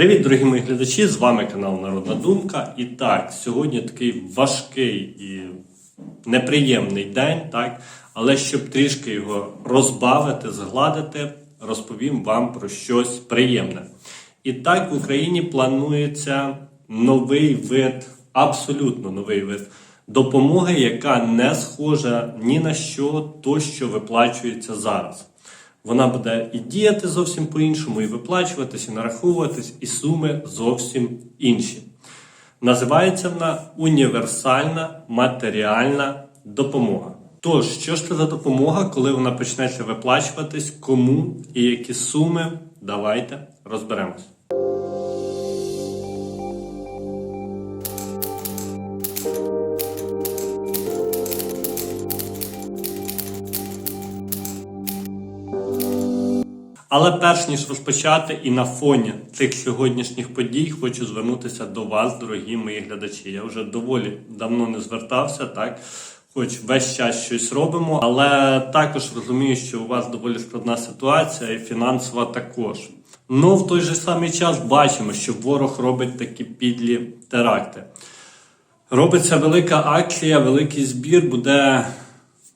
Привіт, дорогі мої глядачі! З вами канал Народна Думка. І так, сьогодні такий важкий і неприємний день, так? але щоб трішки його розбавити, згладити, розповім вам про щось приємне. І так, в Україні планується новий вид, абсолютно новий вид допомоги, яка не схожа ні на що, то, що виплачується зараз. Вона буде і діяти зовсім по-іншому, і виплачуватись, і нараховуватись, і суми зовсім інші. Називається вона універсальна матеріальна допомога. Тож, що ж це за допомога, коли вона почнеться виплачуватись, кому і які суми? Давайте розберемось. Але перш ніж розпочати, і на фоні цих сьогоднішніх подій хочу звернутися до вас, дорогі мої глядачі. Я вже доволі давно не звертався, так хоч весь час щось робимо, але також розумію, що у вас доволі складна ситуація і фінансова також. Ну в той же самий час бачимо, що ворог робить такі підлі теракти. Робиться велика акція, великий збір буде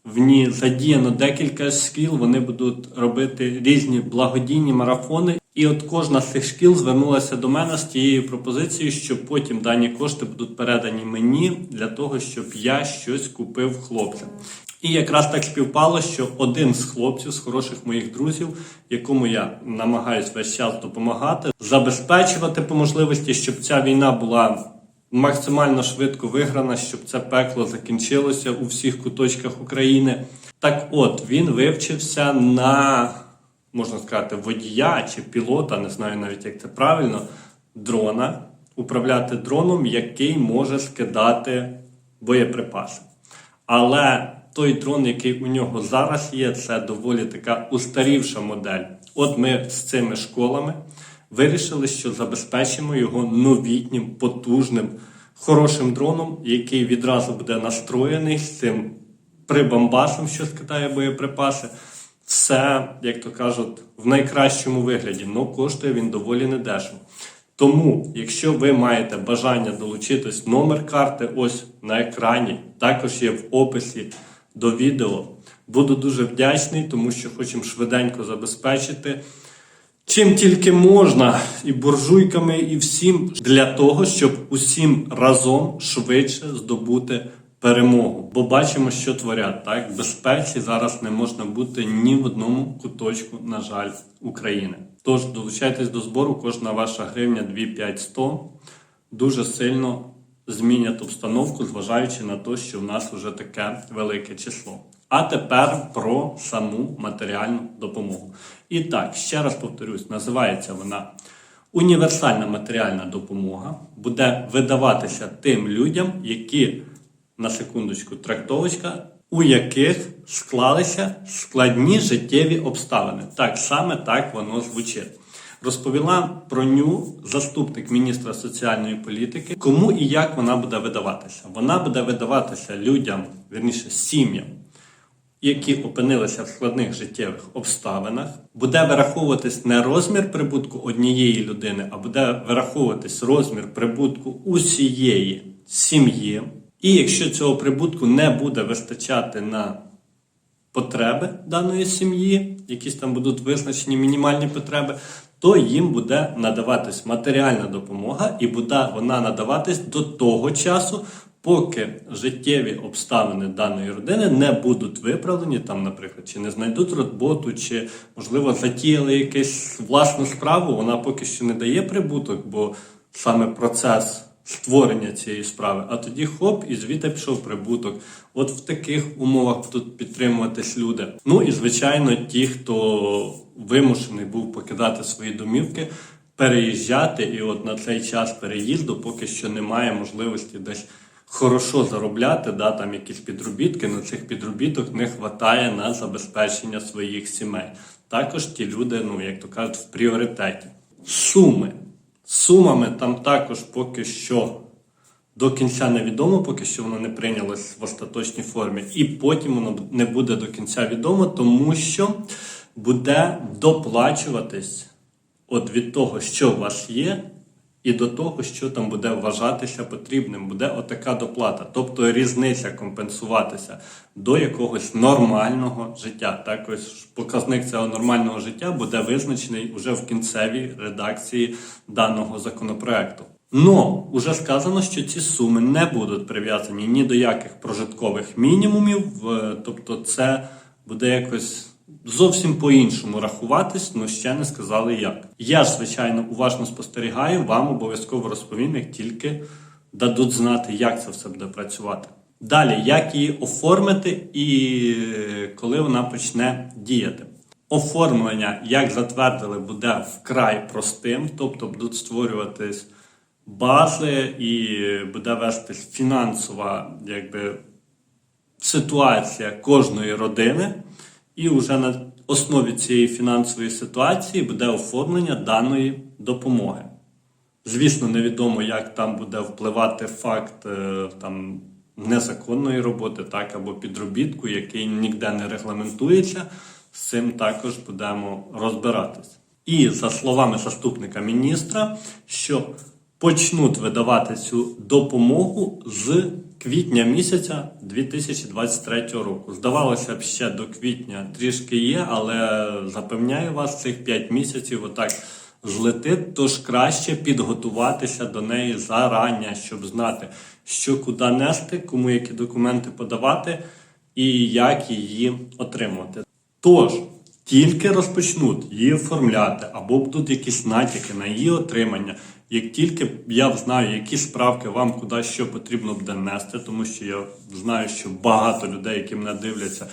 в ній задіяно декілька шкіл. Вони будуть робити різні благодійні марафони. І от кожна з цих шкіл звернулася до мене з тією пропозицією, що потім дані кошти будуть передані мені для того, щоб я щось купив хлопцям. І якраз так співпало, що один з хлопців, з хороших моїх друзів, якому я намагаюся весь час допомагати, забезпечувати по можливості, щоб ця війна була максимально швидко виграна, щоб це пекло закінчилося у всіх куточках України. Так от він вивчився на, можна сказати, водія чи пілота, не знаю навіть як це правильно, дрона, управляти дроном, який може скидати боєприпаси. Але той дрон, який у нього зараз є, це доволі така устарівша модель. От ми з цими школами вирішили, що забезпечимо його новітнім, потужним, хорошим дроном, який відразу буде настроєний з цим прибамбасом, що скидає боєприпаси. Все, як то кажуть, в найкращому вигляді, але коштує він доволі недешево. Тому, якщо ви маєте бажання долучитись, номер карти ось на екрані, також є в описі до відео. Буду дуже вдячний, тому що хочемо швиденько забезпечити. Чим тільки можна, і буржуйками, і всім для того, щоб усім разом швидше здобути перемогу. Бо бачимо, що творять так. Безпеці зараз не можна бути ні в одному куточку, на жаль, України. Тож долучайтесь до збору, кожна ваша гривня 2-5-100 дуже сильно змінять обстановку, зважаючи на те, що в нас вже таке велике число. А тепер про саму матеріальну допомогу. І так, ще раз повторюсь, називається вона універсальна матеріальна допомога. Буде видаватися тим людям, які, на секундочку, трактовочка, у яких склалися складні життєві обставини. Так саме так воно звучить. Розповіла про ню заступник міністра соціальної політики, кому і як вона буде видаватися. Вона буде видаватися людям, вірніше сім'ям, які опинилися в складних життєвих обставинах, буде вираховуватись не розмір прибутку однієї людини, а буде вираховуватись розмір прибутку усієї сім'ї. І якщо цього прибутку не буде вистачати на потреби даної сім'ї, якісь там будуть визначені мінімальні потреби, то їм буде надаватись матеріальна допомога, і буде вона надаватись до того часу, поки життєві обставини даної родини не будуть виправлені, там, наприклад, чи не знайдуть роботу, чи, можливо, затіяли якусь власну справу, вона поки що не дає прибуток, бо саме процес створення цієї справи, а тоді хоп, і звідти пішов прибуток. От в таких умовах будуть підтримуватись люди. Ну і звичайно, ті, хто вимушений був покидати свої домівки, переїжджати, і от на цей час переїзду поки що немає можливості десь. Хорошо заробляти, да, там якісь підробітки, але цих підробіток не вистачає на забезпечення своїх сімей. Також ті люди, ну як то кажуть, в пріоритеті. Суми. Сумами там також поки що до кінця невідомо, поки що воно не прийнялось в остаточній формі, і потім воно не буде до кінця відомо, тому що буде доплачуватись От від того, що у вас є, і до того, що там буде вважатися потрібним, буде отака доплата. Тобто різниця компенсуватися до якогось нормального життя. Так ось показник цього нормального життя буде визначений уже в кінцевій редакції даного законопроекту. Но уже сказано, що ці суми не будуть прив'язані ні до яких прожиткових мінімумів, тобто це буде якось зовсім по-іншому рахуватись, але ще не сказали як. Я ж, звичайно, уважно спостерігаю, вам обов'язково розповім, як тільки дадуть знати, як це все буде працювати. Далі, як її оформити і е, коли вона почне діяти. Оформлення, як затвердили, буде вкрай простим, тобто будуть створюватись бази і буде вестись фінансова якби, ситуація кожної родини, і вже на основі цієї фінансової ситуації буде оформлення даної допомоги. Звісно, невідомо, як там буде впливати факт е, там, незаконної роботи, так, або підробітку, який ніде не регламентується. З цим також будемо розбиратись. І за словами заступника міністра, що почнуть видавати цю допомогу з квітня місяця 2023 року. Здавалося б, ще до квітня трішки є, але запевняю вас, цих 5 місяців отак злетить, тож краще підготуватися до неї зарання, щоб знати, що куди нести, кому які документи подавати і як її отримувати. Тож, тільки розпочнуть її оформляти, або будуть якісь натяки на її отримання. Як тільки я знаю, які справки вам куди що потрібно буде нести, тому що я знаю, що багато людей, які мене дивляться,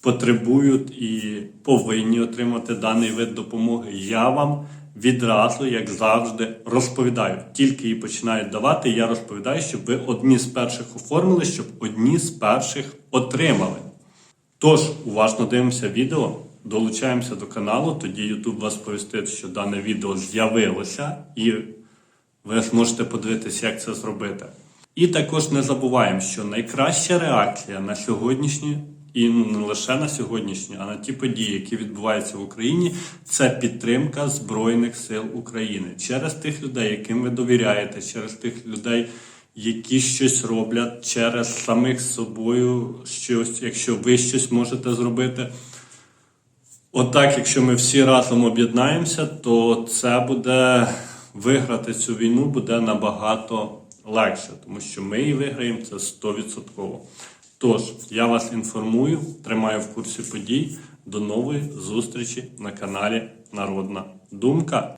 потребують і повинні отримати даний вид допомоги. Я вам відразу, як завжди, розповідаю. Тільки її починають давати, я розповідаю, щоб ви одні з перших оформили, щоб одні з перших отримали. Тож, уважно дивимося відео, долучаємося до каналу, тоді YouTube вас сповістить, що дане відео з'явилося, і ви зможете подивитися, як це зробити. І також не забуваємо, що найкраща реакція на сьогоднішні, і не лише на сьогоднішні, а на ті події, які відбуваються в Україні, це підтримка Збройних сил України через тих людей, яким ви довіряєте, через тих людей, які щось роблять, через самих собою щось, якщо ви щось можете зробити. Отак, якщо ми всі разом об'єднаємося, то це буде виграти цю війну буде набагато легше, тому що ми її виграємо це 100%. Тож, я вас інформую, тримаю в курсі подій. До нової зустрічі на каналі Народна Думка.